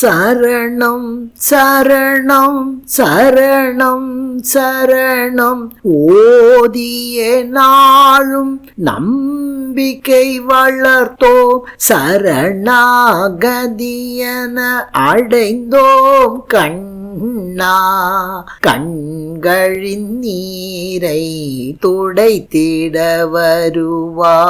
சரணம் சரணம் சரணம் சரணம். ஓதிய நாளும் நம்பிக்கை வளர்த்தோம். சரணாகதியன அடைந்தோம் கண்ணா. கண்களின் நீரை துடைத்திட வருவா.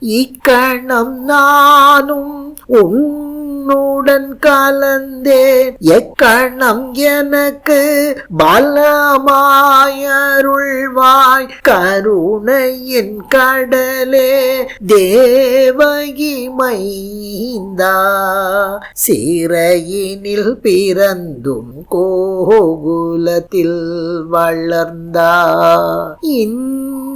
இக்கணம் நானும் உன் உன்னுடன் கலந்தேன். எக்கணம் எனக்கு பலமாயருள்வாய் கருணையின் கடலே தேவகி மைந்தா சிறையினில் பிறந்தும் கோகுலத்தில் வளர்ந்தா.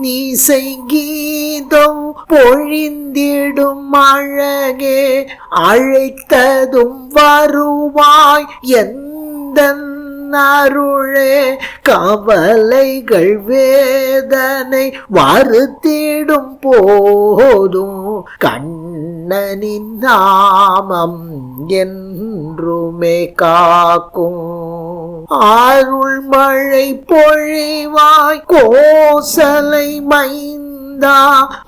இன்னிசை கீதம் பொழிந்திடும் அழகே அழைத்ததும் வருவாய் எந்த அருளே. கவலைகள் வேதனை வருத்திடும் போதும் கண்ணனின் நாமம் என்றுமே காக்கும். அருள் மழை பொழிவா பொழிவாய் கோசலை மைந்தா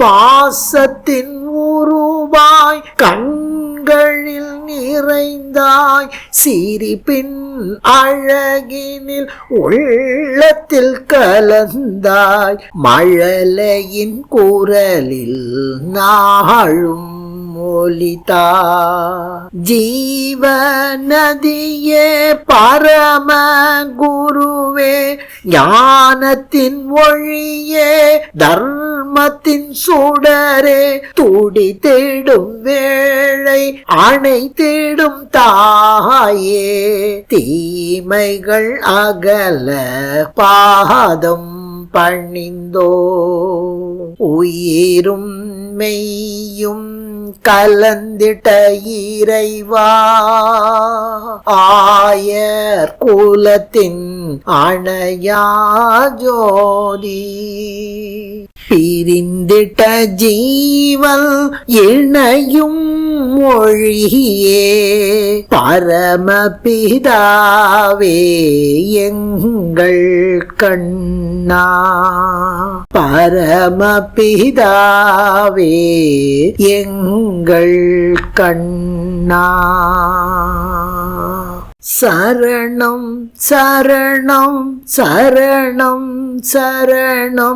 பாசத்தின் உருவாய் கண்களில் நிறைந்தாய் சிரிப்பின் அழகினில் உள்ளத்தில் கலந்தாய் மழலையின் குரலில் நாளும் மொழிதா ஜீவ நதியே பரம குரு குருவே ஞானத்தின் ஒழியே தர்மத்தின் சுடரே துடி தேடும் வேளை அணை தேடும் தாயே தீமைகள் அகல பாதம் பணிந்தோ. உயிரும் மெய்யும் கலந்திட்ட இறைவா. ஆயர் குலத்தின் அணையா ஜோதி. பிரிந்திட்ட ஜீவல் இணையும் மொழியே. பரமபிதாவே எங்கள் கண்ணா. பரமபிதாவே எங்கள் கண்ணா. சரணம் சரணம் சரணம் சரணம்.